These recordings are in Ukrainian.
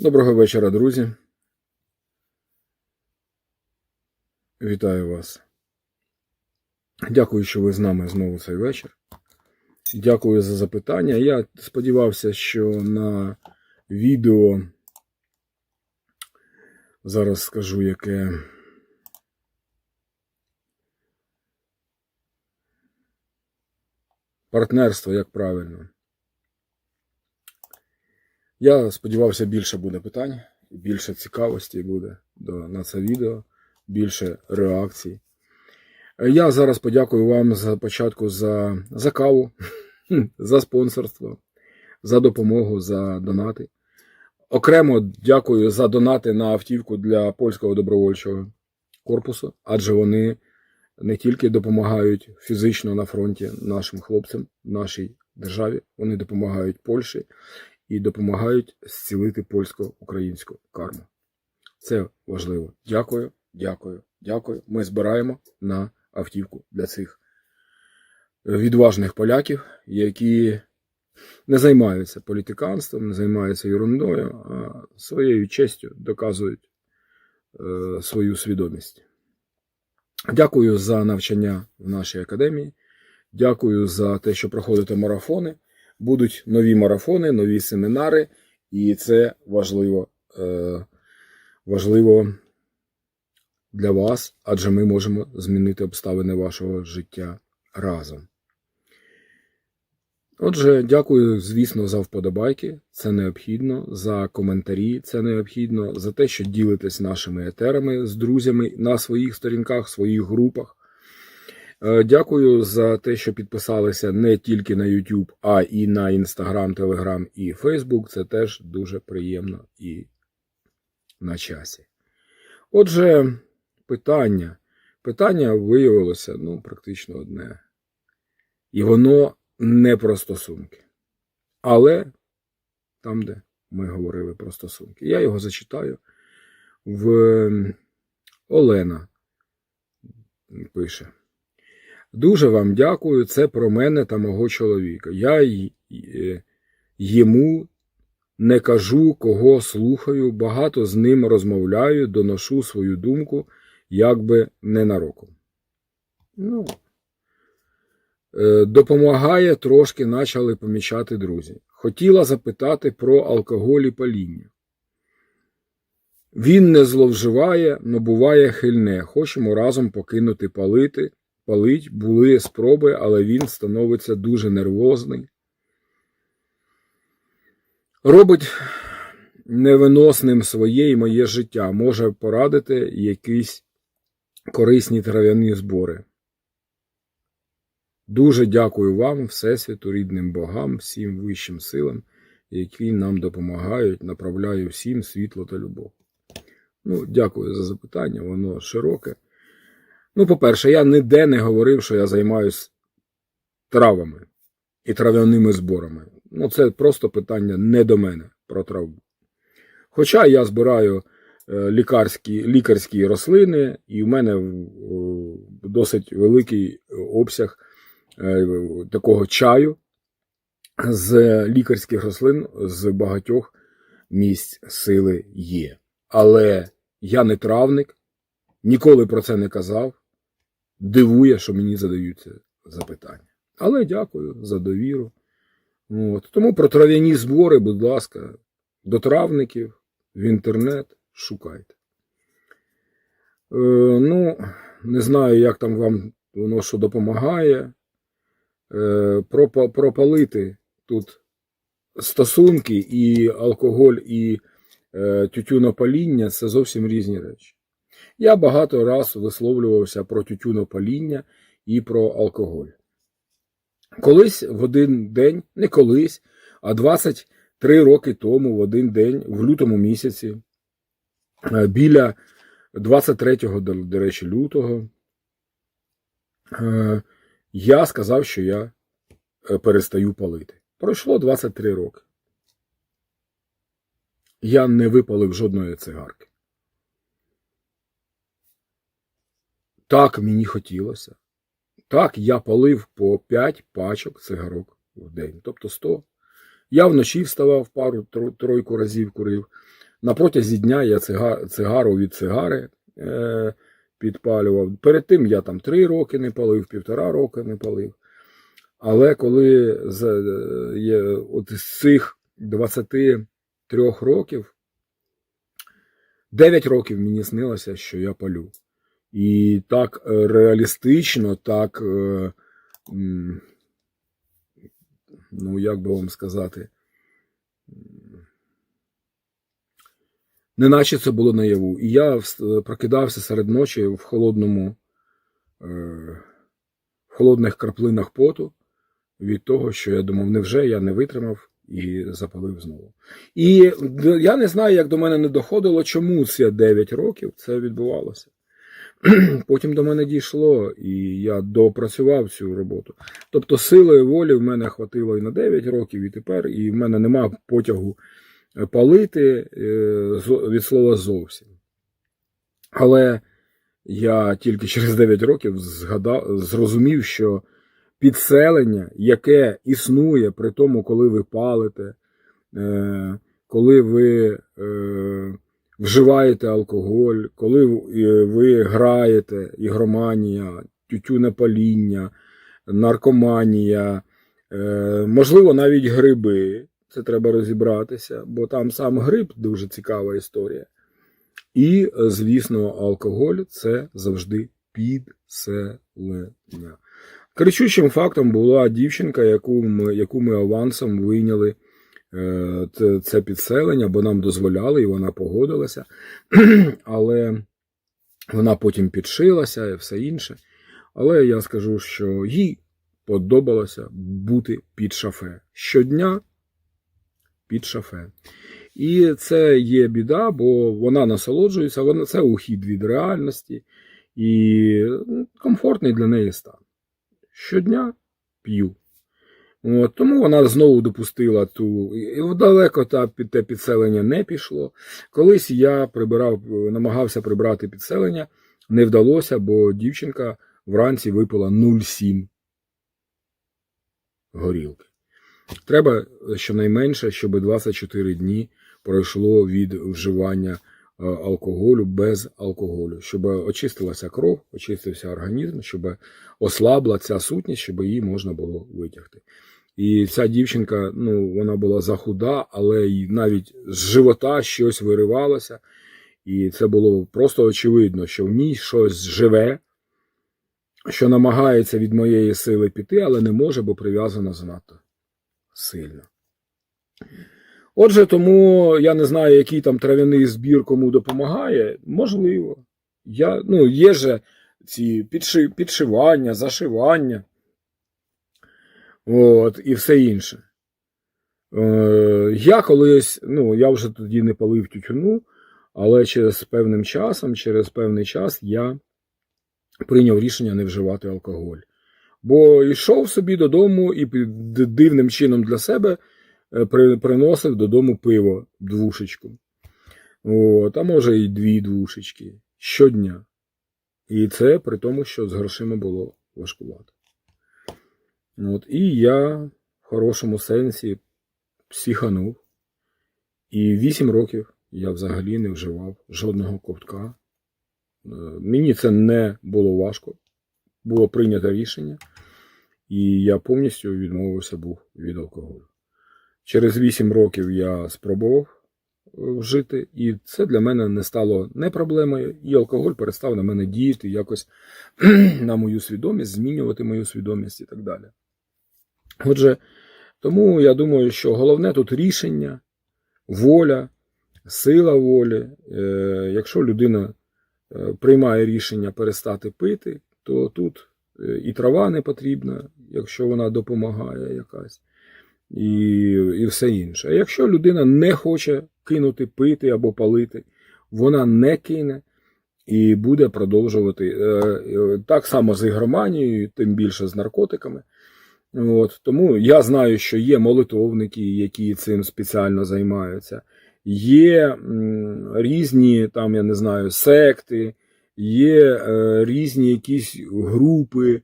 Доброго вечора, друзі. Вітаю вас. Дякую, що ви з нами знову цей вечір. Дякую за запитання. Я сподівався, що на відео зараз скажу, яке. Партнерство, як правильно. Я сподівався, більше буде питань, більше цікавості буде на це відео, більше реакцій. Я зараз подякую вам за початку за, за каву, за спонсорство, за допомогу, за донати. Окремо дякую за донати на автівку для польського добровольчого корпусу, адже вони не тільки допомагають фізично на фронті нашим хлопцям, нашій державі, вони допомагають Польщі і допомагають зцілити польсько-українську карму. Це важливо. Дякую, дякую, дякую. Ми збираємо на автівку для цих відважних поляків, які не займаються політиканством, не займаються ерундою, а своєю честю доказують е, свою свідомість. Дякую за навчання в нашій академії. Дякую за те, що проходите марафони. Будуть нові марафони, нові семінари, і це важливо, е, важливо для вас, адже ми можемо змінити обставини вашого життя разом. Отже, дякую, звісно, за вподобайки. Це необхідно, за коментарі. Це необхідно, за те, що ділитесь нашими етерами з друзями на своїх сторінках, своїх групах. Е, Дякую за те, що підписалися не тільки на YouTube, а і на Instagram, Telegram і Facebook. Це теж дуже приємно і на часі. Отже, питання. Питання виявилося ну, практично одне. І воно не про стосунки. Але там, де ми говорили про стосунки. Я його зачитаю в Олена пише. Дуже вам дякую. Це про мене та мого чоловіка. Я е, йому не кажу, кого слухаю, багато з ним розмовляю, доношу свою думку, якби ненароком. Ну, е, допомагає трошки почали помічати друзі. Хотіла запитати про алкоголь і паління. Він не зловживає, но буває хильне. Хочемо разом покинути палити палить, були спроби, але він становиться дуже нервозний. Робить невиносним своє і моє життя, може порадити якісь корисні трав'яні збори. Дуже дякую вам, Всесвіту, рідним богам, всім вищим силам, які нам допомагають, направляю всім світло та любов. Ну, дякую за запитання, воно широке. Ну, по-перше, я ніде не говорив, що я займаюся травами і трав'яними зборами. Ну, це просто питання не до мене про траву. Хоча я збираю е, лікарські, лікарські рослини, і в мене е, досить великий обсяг е, такого чаю з лікарських рослин з багатьох місць сили є. Але я не травник, ніколи про це не казав. Дивує, що мені задаються запитання. Але дякую за довіру. От. Тому про трав'яні збори, будь ласка, до травників в інтернет шукайте. Е, ну, не знаю, як там вам воно що допомагає. Е, пропа- пропалити тут стосунки і алкоголь, і е, тютюнопаління це зовсім різні речі. Я багато раз висловлювався про тютюнопаління і про алкоголь. Колись в один день, не колись, а 23 роки тому, в один день, в лютому місяці, е, біля 23-го, до, до речі, лютого, е, я сказав, що я е, перестаю палити. Пройшло 23 роки. Я не випалив жодної цигарки. Так мені хотілося. Так, я палив по 5 пачок цигарок в день, тобто 100. Я вночі вставав пару тройку разів курив. На протязі дня я цигару від цигари е, підпалював. Перед тим я там три роки не палив, півтора роки не палив. Але коли з, е, от з цих 23 років, 9 років мені снилося, що я палю. І так е, реалістично, так, е, ну як би вам сказати, неначе це було наяву. І я прокидався серед ночі в холодному, е, в холодних краплинах поту від того, що я думав, невже я не витримав і запалив знову. І я не знаю, як до мене не доходило, чому ці 9 років це відбувалося. Потім до мене дійшло, і я допрацював цю роботу. Тобто, силою волі в мене хватило і на 9 років, і тепер, і в мене нема потягу е, палити е, від слова зовсім. Але я тільки через 9 років згадав, зрозумів, що підселення, яке існує при тому, коли ви палите, е, коли ви вживаєте алкоголь, коли е, ви граєте, ігроманія, тютюнепаління, наркоманія, е, можливо, навіть гриби. Це треба розібратися, бо там сам гриб дуже цікава історія. І, звісно, алкоголь це завжди підселення. Кричущим фактом була дівчинка, яку ми, яку ми авансом вийняли це- це підселення, бо нам дозволяли, і вона погодилася. Але вона потім підшилася і все інше. Але я скажу, що їй подобалося бути під шафе. Щодня під шафе. І це є біда, бо вона насолоджується, вона це ухід від реальності і ну, комфортний для неї стан. Щодня п'ю. От, тому вона знову допустила ту. І далеко та, під те підселення не пішло. Колись я прибирав, намагався прибрати підселення, не вдалося, бо дівчинка вранці випила 0,7 горілки. Треба щонайменше, щоб 24 дні пройшло від вживання алкоголю без алкоголю, щоб очистилася кров, очистився організм, щоб ослабла ця сутність, щоб її можна було витягти. І ця дівчинка, ну, вона була захуда, але й навіть з живота щось виривалося. І це було просто очевидно, що в ній щось живе, що намагається від моєї сили піти, але не може, бо прив'язано занадто сильно. Отже, тому я не знаю, який там трав'яний збір кому допомагає. Можливо. Я, ну, є же ці підши, підшивання, зашивання. От, і все інше. Е, я колись, ну, я вже тоді не палив тютюну, але через певним часом, через певний час я прийняв рішення не вживати алкоголь. Бо йшов собі додому і дивним чином для себе приносив додому пиво, двушечку. От, а може і дві двушечки щодня. І це при тому, що з грошима було важкувато. От, і я в хорошому сенсі психанув. І вісім років я взагалі не вживав жодного ковтка. Е, Мені це не було важко. Було прийнято рішення, і я повністю відмовився був від алкоголю. Через вісім років я спробував е, вжити, і це для мене не стало не проблемою, і алкоголь перестав на мене діяти якось на мою свідомість, змінювати мою свідомість і так далі. Отже, тому я думаю, що головне тут рішення, воля, сила волі. Е, Якщо людина е, приймає рішення перестати пити, то тут і трава не потрібна, якщо вона допомагає якась, і, і все інше. А якщо людина не хоче кинути пити або палити, вона не кине і буде продовжувати Е, е, так само з ігроманією, тим більше з наркотиками. От, тому я знаю, що є молитовники, які цим спеціально займаються. Є різні, там, я не знаю, секти, є е, різні якісь групи,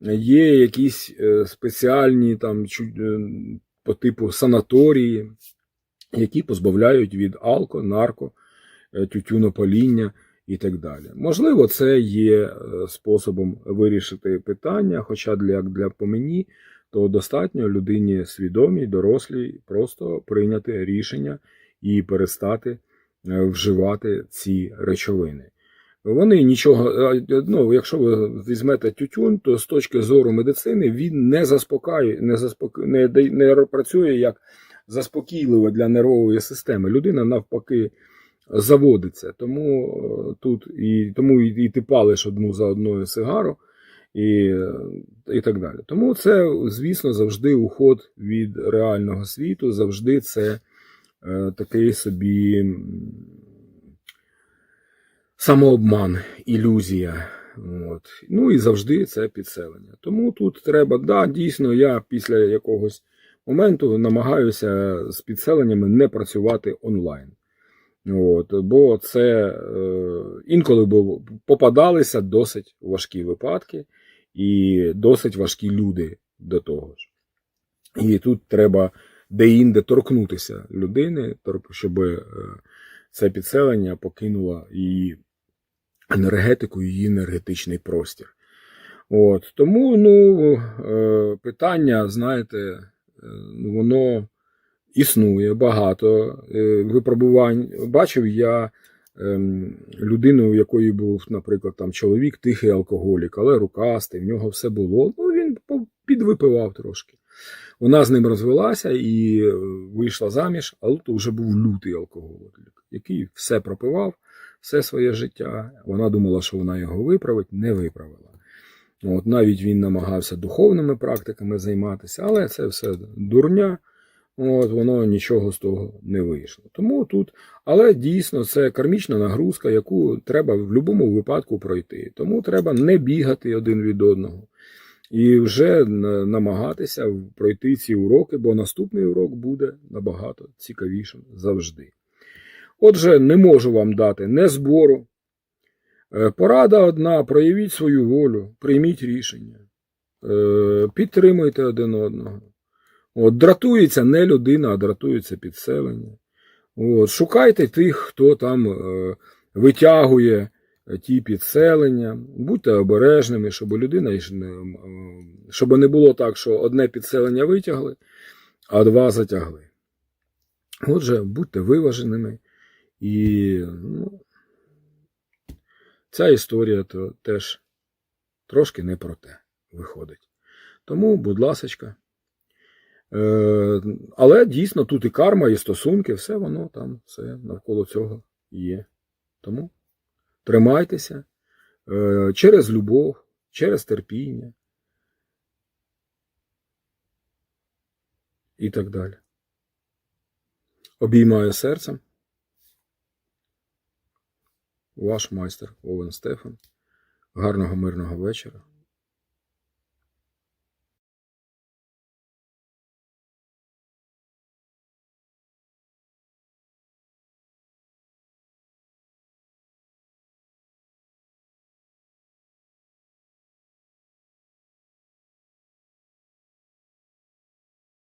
є якісь е, спеціальні там е, по типу санаторії, які позбавляють від алко, нарко, е, тютюнопаління і так далі. Можливо, це є способом вирішити питання, хоча для, для по мені, то достатньо людині свідомій, дорослій, просто прийняти рішення і перестати вживати ці речовини. Вони нічого, ну, якщо ви візьмете тютюн, то з точки зору медицини він не заспокаює, не, заспока... не, не працює як заспокійливо для нервової системи. Людина навпаки заводиться. Тому е, тут і тому і, і ти палиш одну за одною сигару і, і так далі. Тому це, звісно, завжди уход від реального світу, завжди це е, такий собі самообман, ілюзія. От. Ну і завжди це підселення. Тому тут треба, да, дійсно, я після якогось моменту намагаюся з підселеннями не працювати онлайн. От, бо це е, інколи бо попадалися досить важкі випадки і досить важкі люди до того ж. І тут треба де-інде торкнутися людини, щоб е, це підселення покинуло її енергетику, її енергетичний простір. От, тому ну, е, питання, знаєте, е, ну, воно існує багато е, випробувань. Бачив я ем, людину, у якої був, наприклад, там чоловік тихий алкоголік, але рукастий, в нього все було. Ну, він підвипивав трошки. Вона з ним розвелася і вийшла заміж, але то вже був лютий алкоголік, який все пропивав, все своє життя. Вона думала, що вона його виправить, не виправила. От, навіть він намагався духовними практиками займатися, але це все дурня. От, воно нічого з того не вийшло. Тому тут, але дійсно це кармічна нагрузка, яку треба в будь-якому випадку пройти. Тому треба не бігати один від одного і вже намагатися пройти ці уроки, бо наступний урок буде набагато цікавішим завжди. Отже, не можу вам дати не збору. Е, Порада одна: проявіть свою волю, прийміть рішення, Е, підтримуйте один одного. От, дратується не людина, а дратується підселення. От, шукайте тих, хто там е, витягує ті підселення, будьте обережними, щоб людина щоб не було так, що одне підселення витягли, а два затягли. Отже, будьте виваженими. І ну, ця історія то теж трошки не про те виходить. Тому, будь ласочка. Е, але дійсно тут і карма, і стосунки, все воно там, все навколо цього є. Тому тримайтеся е, через любов, через терпіння і так далі. Обіймаю серцем. Ваш майстер Овен Стефан. Гарного мирного вечора.